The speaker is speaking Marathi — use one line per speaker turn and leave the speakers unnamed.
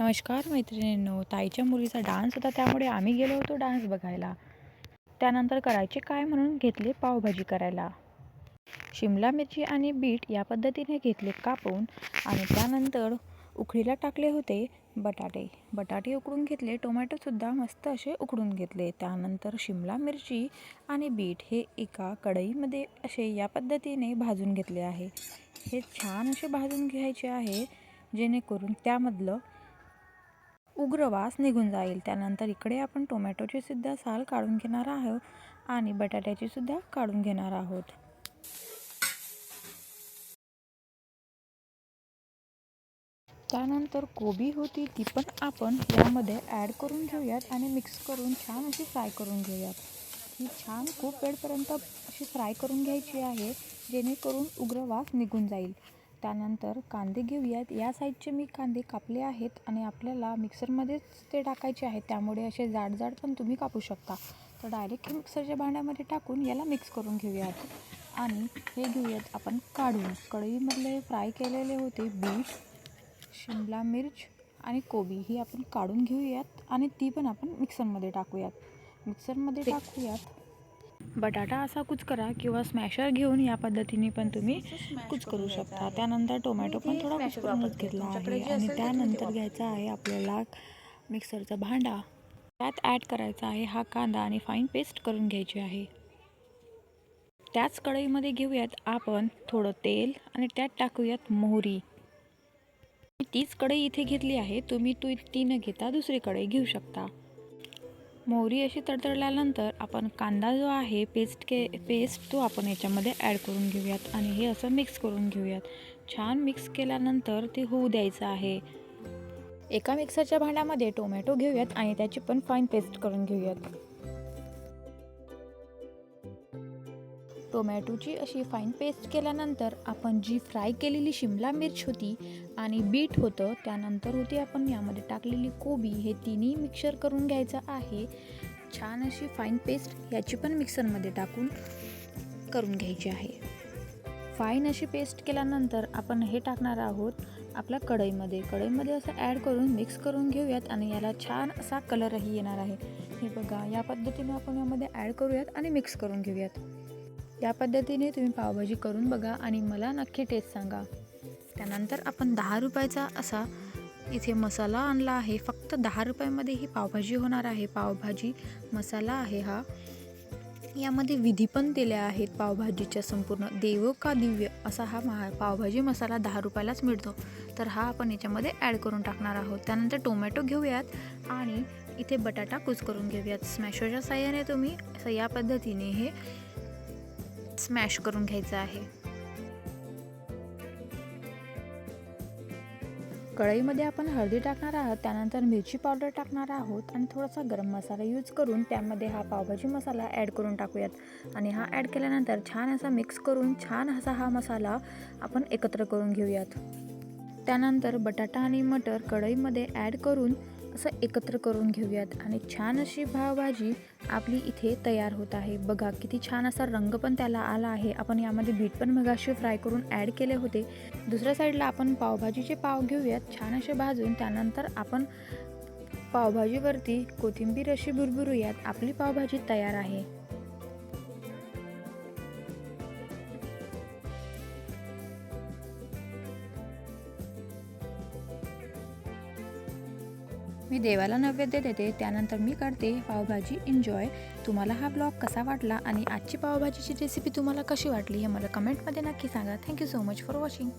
नमस्कार मैत्रिणींनो ताईच्या मुलीचा डान्स होता त्यामुळे आम्ही गेलो होतो डान्स बघायला. त्यानंतर करायचे काय म्हणून घेतले पावभाजी करायला. शिमला मिरची आणि बीट या पद्धतीने घेतले कापून आणि त्यानंतर उकळीला टाकले होते बटाटे. बटाटे उकडून घेतले टोमॅटोसुद्धा मस्त असे उकडून घेतले. त्यानंतर शिमला मिरची आणि बीट हे एका कढईमध्ये असे या पद्धतीने भाजून घेतले आहे. हे छान असे भाजून घ्यायचे आहे जेणेकरून त्यामधलं उग्र वास निघून जाईल. त्यानंतर इकडे आपण टोमॅटोची सुद्धा साल काढून घेणार आहोत आणि बटाट्याची सुद्धा काढून घेणार आहोत. त्यानंतर कोबी होती ती पण आपण यामध्ये ॲड करून घेऊयात आणि मिक्स करून छान अशी फ्राय करून घेऊयात. ही छान खूप वेळपर्यंत अशी फ्राय करून घ्यायची आहे जेणेकरून उग्र वास निघून जाईल. त्यानंतर कांदे घेऊयात. या साईजचे मी कांदे कापले आहेत आणि आपल्याला मिक्सरमध्येच ते टाकायचे आहेत. त्यामुळे असे जाड जाड पण तुम्ही कापू शकता. तर डायरेक्ट हे मिक्सरच्या भांड्यामध्ये टाकून याला मिक्स करून घेऊयात. आणि हे घेऊयात आपण काढून. कढईमधले फ्राय केलेले होते बीट शिमला मिर्च आणि कोबी. ही आपण काढून घेऊयात आणि ती पण आपण मिक्सरमध्ये टाकूयात. मिक्सरमध्ये टाकूयात. बटाटा असा कुच करा किंवा स्मॅशर घेऊन या पद्धतीने पण तुम्ही कुच करू शकता. त्यानंतर टोमॅटो पण थोडा कुच करूनच घेतला आहे. आणि त्यानंतर घ्यायचा आहे आपल्याला मिक्सरचा भांडा. त्यात ॲड करायचा आहे हा कांदा आणि फाईन पेस्ट करून घ्यायची आहे. त्याच कढईमध्ये घेऊयात आपण थोडं तेल आणि त्यात टाकूयात मोहरी. तीच कढई इथे घेतली आहे. तुम्ही तू ती न घेता दुसरी कढई घेऊ शकता. मोहरी अशी तडतडल्यानंतर आपण कांदा जो आहे पेस्ट के पेस्ट तो आपण याच्यामध्ये ॲड करून घेऊयात आणि हे असं मिक्स करून घेऊयात. छान मिक्स केल्यानंतर ते होऊ द्यायचं आहे. एका मिक्सरच्या भांड्यामध्ये टोमॅटो घेऊयात आणि त्याची पण फाईन पेस्ट करून घेऊयात. टोमॅटोची अशी फाईन पेस्ट केल्यानंतर आपण जी फ्राय केलेली शिमला मिर्च होती आणि बीट होतं त्यानंतर होती आपण यामध्ये टाकलेली कोबी. हे तिन्ही मिक्सर करून घ्यायचं आहे. छान अशी फाईन पेस्ट याची पण मिक्सरमध्ये टाकून करून घ्यायची आहे. फाईन अशी पेस्ट केल्यानंतर आपण हे टाकणार आहोत आपल्या कढईमध्ये. कढईमध्ये असं ॲड करून मिक्स करून घेऊयात आणि याला छान असा कलरही येणार आहे. हे बघा या पद्धतीने आपण यामध्ये ॲड करूयात आणि मिक्स करून घेऊयात. या पद्धतीने तुम्ही पावभाजी करून बघा आणि मला नक्की टेस्ट सांगा. त्यानंतर आपण दहा रुपयाचा असा इथे मसाला आणला आहे. फक्त दहा रुपयामध्ये ही पावभाजी होणार आहे. पावभाजी मसाला आहे हा. यामध्ये विधी पण दिल्या आहेत पावभाजीच्या संपूर्ण. देव का दिव्य असा हा महा पावभाजी मसाला दहा रुपयालाच मिळतो. तर हा आपण याच्यामध्ये ॲड करून टाकणार आहोत. त्यानंतर टोमॅटो घेऊयात आणि इथे बटाटा कुस करून घेऊयात. स्मॅशरच्या साह्याने तुम्ही. असं या पद्धतीने हे स्मॅश करून घ्यायचं आहे. कढईमध्ये आपण हळदी टाकणार आहोत त्यानंतर मिरची पावडर टाकणार आहोत आणि थोडासा गरम मसाला यूज करून त्यामध्ये हा पावभाजी मसाला ॲड करून टाकूयात. आणि हा ॲड केल्यानंतर छान असा मिक्स करून छान असा हा मसाला आपण एकत्र करून घेऊयात. त्यानंतर बटाटा आणि मटर कढईमध्ये ॲड करून असं एकत्र करून घेऊयात. आणि छान अशी पावभाजी आपली इथे तयार होत आहे. बघा किती छान असा रंग पण त्याला आला आहे. आपण यामध्ये बीट पण मगाशी फ्राय करून ॲड केले होते. दुसऱ्या साईडला आपण पावभाजीचे पाव घेऊयात. छान असे भाजून त्यानंतर आपण पावभाजीवरती कोथिंबीर अशी भुरभुरूयात आपली पावभाजी तयार आहे. मी देवाला नैवेद्य देते त्यानंतर मी करते पावभाजी. एन्जॉय तुम्हाला हा ब्लॉग कसा वाटला आणि आजची पावभाजीची रेसिपी तुम्हाला कशी वाटली हे मला कमेंटमध्ये नक्की सांगा. Thank you so much for watching